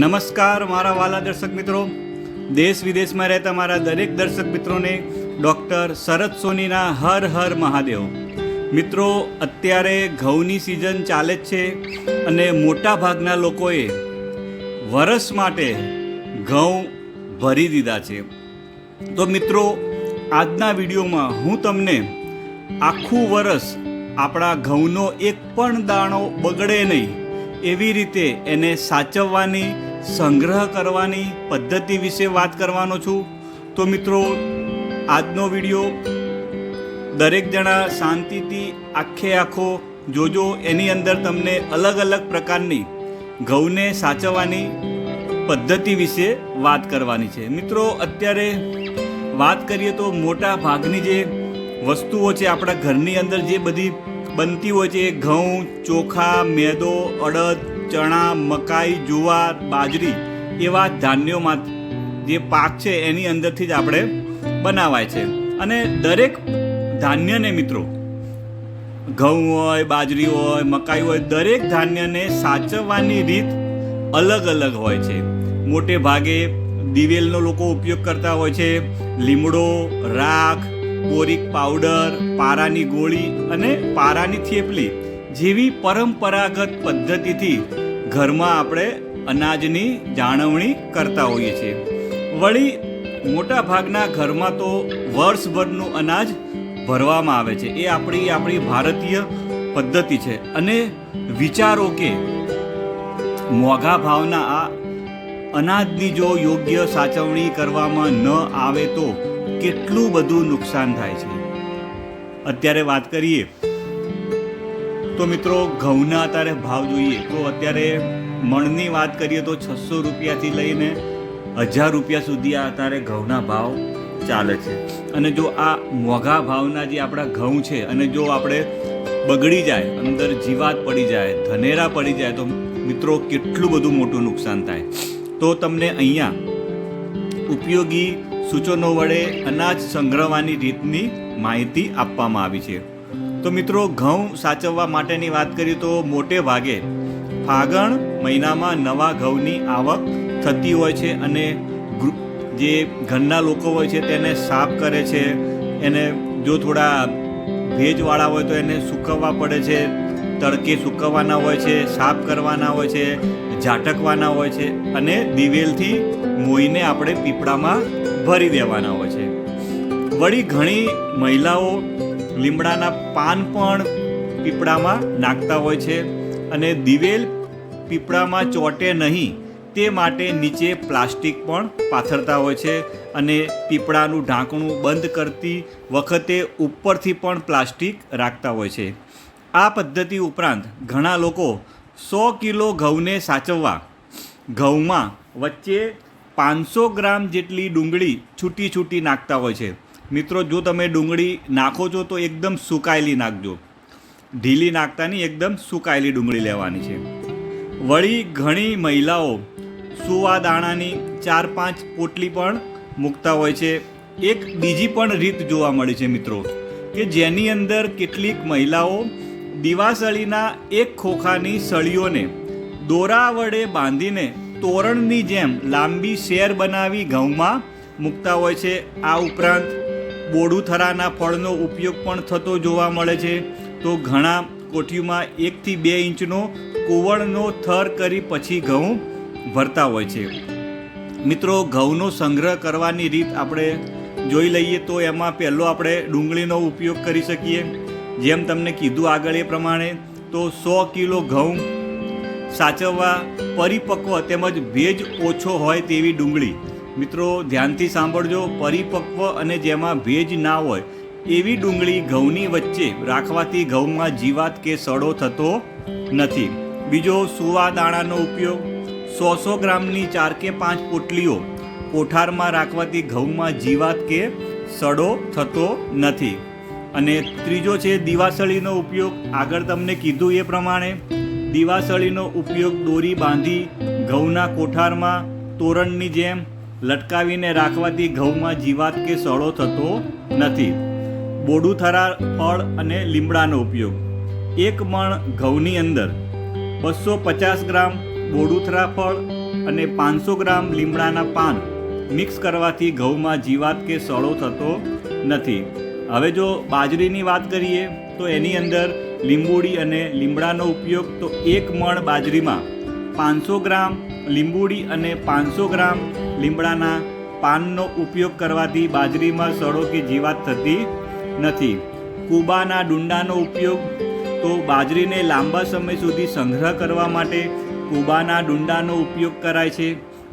નમસ્કાર મારા વાલા દર્શક મિત્રો. દેશ વિદેશમાં રહેતા મારા દરેક દર્શક મિત્રોને ડૉક્ટર શરદ સોનીના હર હર મહાદેવ. મિત્રો, અત્યારે ઘઉંની સિઝન ચાલે જ છે અને મોટા ભાગના લોકોએ વરસ માટે ઘઉં ભરી દીધા છે. તો મિત્રો, આજના વિડીયોમાં હું તમને આખું વરસ આપણા ઘઉંનો એક પણ દાણો બગડે નહીં. એવી રીતે એને સાચવવાની, સંગ્રહ કરવાની પદ્ધતિ વિશે વાત કરવાનો છું. તો મિત્રો, આજનો વીડિયો દરેક જણા શાંતિથી આખે આખો જોજો. એની અંદર તમને અલગ અલગ પ્રકારની ઘઉંને સાચવવાની પદ્ધતિ વિશે વાત કરવાની છે. મિત્રો, અત્યારે વાત કરીએ તો મોટા ભાગની જે વસ્તુઓ છે આપણા ઘરની અંદર જે બધી બનતી હોય છે ઘઉં, ચોખા, મેદો, અડદ, ચણા, મકાઈ, જુવાર, બાજરી એવા ધાન્યોમાં જે પાક છે એની અંદરથી જ આપણે બનાવાય છે. અને દરેક ધાન્યને મિત્રો, ઘઉં હોય, બાજરી હોય, મકાઈ હોય, દરેક ધાન્યને સાચવવાની રીત અલગ અલગ હોય છે. મોટે ભાગે દિવેલનો લોકો ઉપયોગ કરતા હોય છે, લીમડો, રાખ બોરિક પાવડર, પારાની ગોળી અને પારાની થેપલી જેવી પરંપરાગત પદ્ધતિથી ઘરમાં આપણે અનાજની જાળવણી કરતા હોઈએ છીએ. વળી મોટા ભાગના ઘરમાં તો વર્ષભરનું અનાજ ભરવામાં આવે છે. એ આપણી આપણી ભારતીય પદ્ધતિ છે. અને વિચારો કે મોંઘા ભાવના આ અનાજની જો યોગ્ય સાચવણી કરવામાં ન આવે તો કેટલું બધું નુકસાન થાય છે. અત્યારે વાત કરીએ, તો મિત્રો ઘઉંના અત્યારે ભાવ જોઈએ, તો અત્યારે મણની વાત કરીએ તો છસો રૂપિયાથી લઈને હજાર રૂપિયા સુધી આ અત્યારે ઘઉંના ભાવ ચાલે છે. અને જો આ મોંઘા ભાવના જે આપણા ઘઉં છે, અને જો આપણે બગડી જાય, અંદર જીવાત પડી જાય, ધનેરા પડી જાય, તો મિત્રો કેટલું બધું મોટું નુકસાન થાય. તો તમને અહીંયા ઉપયોગી સૂચનો વડે અનાજ સંગ્રહવાની રીતની માહિતી આપવામાં આવી છે. તો મિત્રો, ઘઉં સાચવવા માટેની વાત કરીએ તો મોટે ભાગે ફાગણ મહિનામાં નવા ઘઉંની આવક થતી હોય છે અને જે ઘરના લોકો હોય છે તેને સાફ કરે છે. એને જો થોડા ભેજવાળા હોય તો એને સૂકવવા પડે છે. તડકે સૂકવવાના હોય છે, સાફ કરવાના હોય છે, ઝાટકવાના હોય છે અને દિવેલથી મોઈને આપણે પીપળામાં ભરી દેવાના હોય છે. વળી ઘણી મહિલાઓ લીમડાના પાન પણ પીપળામાં નાખતા હોય છે અને દિવેલ પીપળામાં ચોટે નહીં તે માટે નીચે પ્લાસ્ટિક પણ પાથરતા હોય છે અને પીપળાનું ઢાંકણું બંધ કરતી વખતે ઉપરથી પણ પ્લાસ્ટિક રાખતા હોય છે. આ પદ્ધતિ ઉપરાંત ઘણા લોકો સો કિલો ઘઉંને સાચવવા, ઘઉંમાં વચ્ચે પાંચસો ગ્રામ જેટલી ડુંગળી છૂટી છૂટી નાખતા હોય છે. મિત્રો, જો તમે ડુંગળી નાખો છો તો એકદમ સુકાયેલી નાખજો. ઢીલી નાખતા નહીં એકદમ સુકાયેલી ડુંગળી લેવાની છે. વળી ઘણી મહિલાઓ સુવા દાણાની ચાર પાંચ પોટલી પણ મૂકતા હોય છે. એક બીજી પણ રીત જોવા મળી છે, મિત્રો, કે જેની અંદર કેટલીક મહિલાઓ દિવાસળીના એક ખોખાની સળીઓને દોરા વડે બાંધીને તોરણની જેમ લાંબી શેર બનાવી ઘઉંમાં મૂકતા હોય છે. આ ઉપરાંત બોડુથરાના ફળનો ઉપયોગ પણ થતો જોવા મળે છે. તો ઘણા કોઠીમાં એકથી બે ઇંચનો કુવળનો થર કરી પછી ઘઉં ભરતા હોય છે. મિત્રો, ઘઉંનો સંગ્રહ કરવાની રીત આપણે જોઈ લઈએ તો એમાં પહેલો આપણે ડુંગળીનો ઉપયોગ કરી શકીએ. જેમ તમને કીધું આગળ એ પ્રમાણે, તો સો કિલો ઘઉં સાચવવા પરિપક્વ તેમજ ભેજ ઓછો હોય તેવી ડુંગળી. મિત્રો, ધ્યાનથી સાંભળજો, પરિપક્વ અને જેમાં ભેજ ના હોય, એવી ડુંગળી ઘઉંની વચ્ચે રાખવાથી ઘઉંમાં જીવાત કે સડો થતો નથી. બીજો, સુવા દાણાનો ઉપયોગ. સો સો ગ્રામની ચાર કે પાંચ પોટલીઓ કોઠારમાં રાખવાથી ઘઉંમાં જીવાત કે સડો થતો નથી. અને ત્રીજો છે, દિવાસળીનો ઉપયોગ. આગળ તમને કીધું એ પ્રમાણે દિવાસળીનો ઉપયોગ દોરી બાંધી ઘઉંના કોઠારમાં તોરણની જેમ લટકાવીને રાખવાથી ઘઉંમાં જીવાત કે સડો થતો નથી. બોડુથરા ફળ અને લીમડાનો ઉપયોગ. એક મણ ઘઉંની અંદર બસો પચાસ ગ્રામ બોડુથરા ફળ અને પાંચસો ગ્રામ લીમડાના પાન મિક્સ કરવાથી ઘઉંમાં જીવાત કે સડો થતો નથી. હવે જો બાજરીની વાત કરીએ, તો એની અંદર લીંબુડી અને લીમડાનો ઉપયોગ તો એક મણ બાજરીમાં પાંચસો ગ્રામ લીંબુડી અને પાંચસો ગ્રામ લીમડાના પાનનો ઉપયોગ કરવાથી બાજરીમાં સડો કે જીવાત થતી નથી. કુબાના ડુંડાનો ઉપયોગ તો બાજરીને લાંબા સમય સુધી સંગ્રહ કરવા માટે કુબાના ડુંડાનો ઉપયોગ કરાય છે,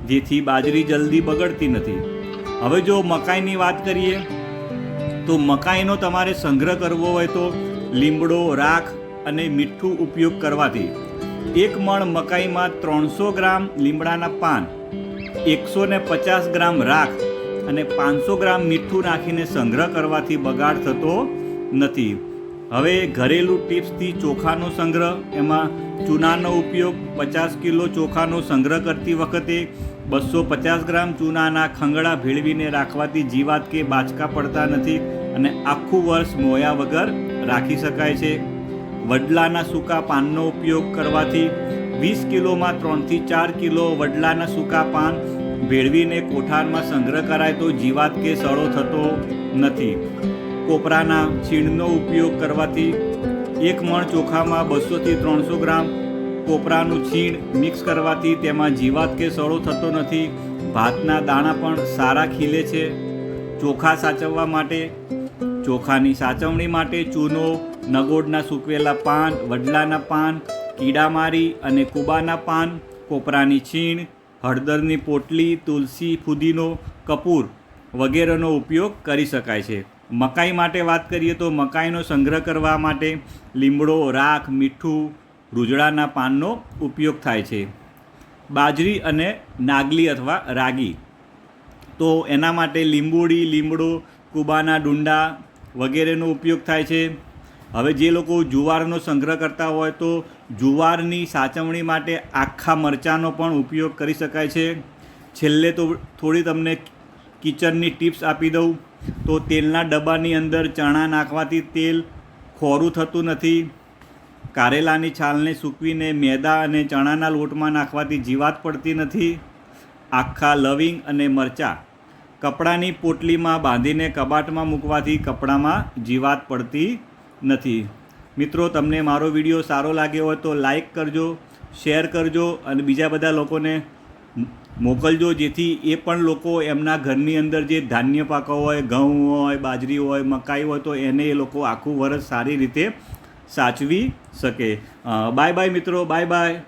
જેથી બાજરી જલ્દી બગડતી નથી. હવે જો મકાઈની વાત કરીએ, તો મકાઈનો તમારે સંગ્રહ કરવો હોય તો લીમડો, રાખ અને મીઠું ઉપયોગ કરવાથી. એક મણ મકાઈમાં ત્રણસો ગ્રામ લીમડાના પાન, એકસો ને પચાસ ગ્રામ રાખ અને પાંચસો ગ્રામ મીઠું નાખીને સંગ્રહ કરવાથી બગાડ થતો નથી. હવે ઘરેલું ટિપ્સથી ચોખાનો સંગ્રહ, એમાં ચૂનાનો ઉપયોગ પચાસ કિલો ચોખાનો સંગ્રહ કરતી વખતે બસો પચાસ ગ્રામ ચૂનાના ખંગડા ભેળવીને રાખવાથી જીવાત કે બાચકા પડતા નથી અને આખું વર્ષ મોયા વગર રાખી શકાય છે. વડલાના સૂકા પાનનો ઉપયોગ કરવાથી વીસ કિલોમાં ત્રણથી ચાર કિલો વડલાના સૂકા પાન ભેળવીને કોઠારમાં સંગ્રહ કરાય તો જીવાત કે સડો થતો નથી. કોપરાના છીણનો ઉપયોગ કરવાથી એક મણ ચોખામાં બસોથી ત્રણસો ગ્રામ કોપરાનું છીણ મિક્સ કરવાથી તેમાં જીવાત કે સડો થતો નથી. ભાતના દાણા પણ સારા ખીલે છે. ચોખા સાચવવા માટે ચોખાની સાચવણી માટે ચૂનો નગોડના સૂકવેલા પાન, વડલાના પાન, કીડામારી અને કુબાના પાન, કોપરાની છીણ, હળદરની પોટલી, તુલસી, ફુદીનો, કપૂર વગેરેનો ઉપયોગ કરી શકાય છે. મકાઈ માટે વાત કરીએ તો મકાઈનો સંગ્રહ કરવા માટે લીમડો, રાખ, મીઠું રૂજડાના પાનનો ઉપયોગ થાય છે. બાજરી અને નાગલી અથવા રાગી. તો એના માટે લીંબુડી, લીમડો, કુબાના ડુંડા વગેરેનો ઉપયોગ થાય છે. હવે જે લોકો જુવારનો સંગ્રહ કરતા હોય તો જુવારની સાચવણી માટે આખા મરચાંનો પણ ઉપયોગ કરી શકાય છે. છેલ્લે તો થોડી તમને કિચનની ટિપ્સ આપી દઉં. તો તેલના ડબ્બાની અંદર ચણા નાખવાથી તેલ ખોરું થતું નથી. કારેલાની છાલને સૂકવીને મેદા અને ચણાના લોટમાં નાખવાથી જીવાત પડતી નથી. આખા લવિંગ અને મરચાં કપડાની પોટલીમાં બાંધીને કબાટમાં મૂકવાથી કપડામાં જીવાત પડતી નથી. મિત્રો, તમને મારો વીડિયો સારો લાગ્યો હોય તો લાઈક કરજો, શેર કરજો અને બીજા બધા લોકોને મોકલજો, જેથી એ પણ લોકો એમના ઘરની અંદર જે ધાન્ય પાકો હોય, ઘઉં હોય, બાજરી હોય, મકાઈ હોય, તો એને એ લોકો આખું વરસ સારી રીતે સાચવી શકે. બાય બાય મિત્રો, બાય બાય.